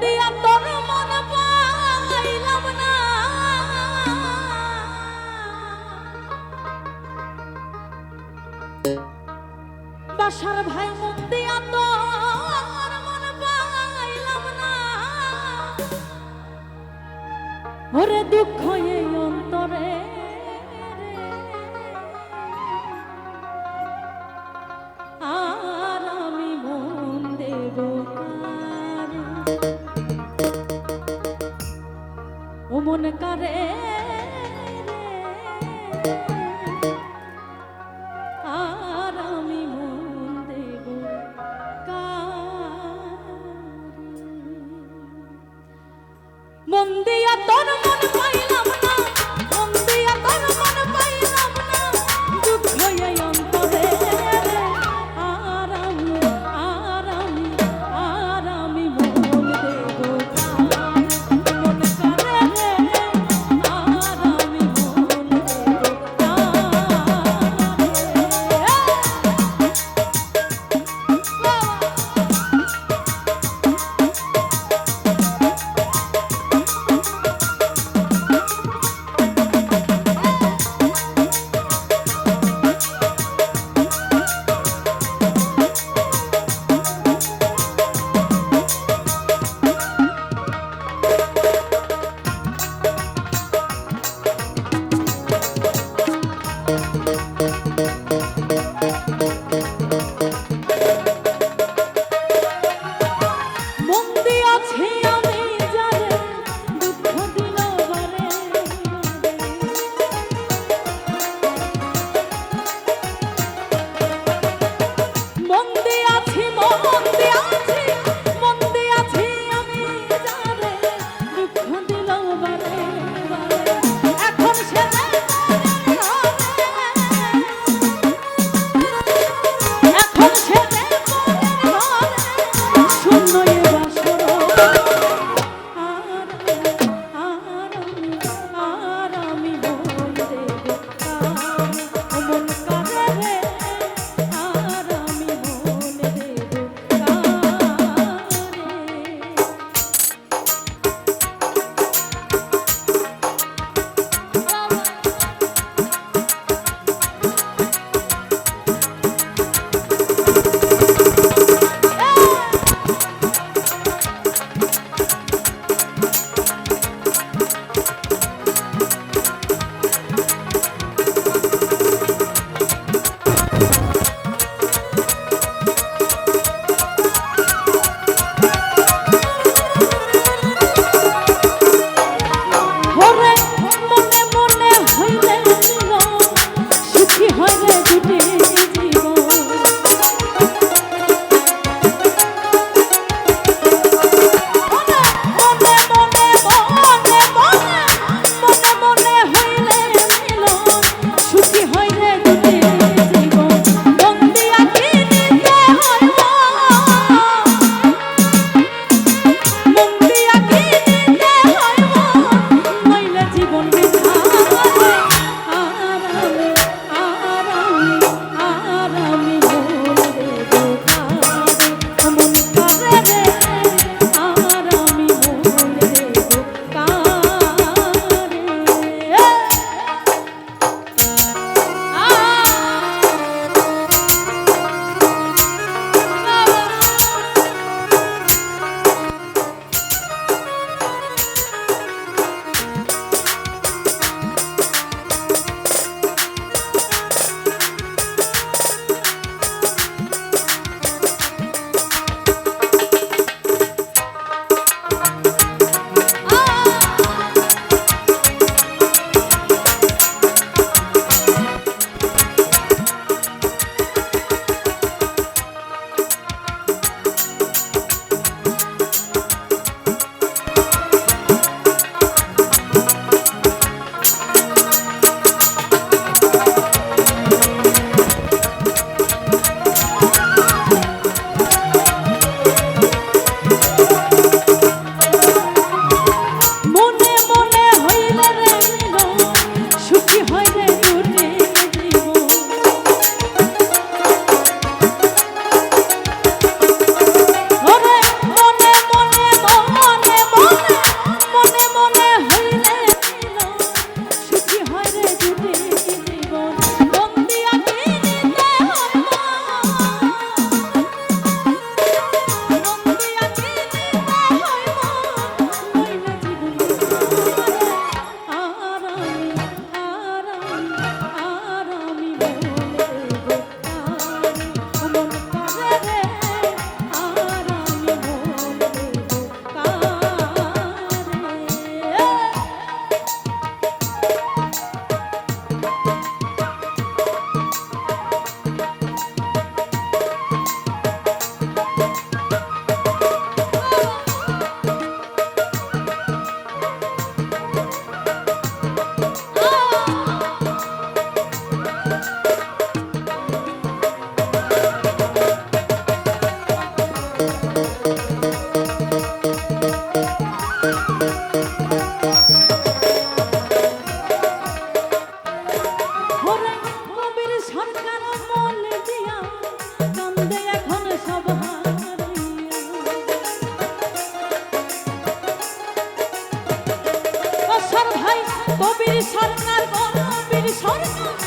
দিয়া তোর মন পাইলাম ভাই মন দিয়া তোর মন পাইলাম না। ওরে দুঃখ এই অন্তরে মন করে স্বর্ণ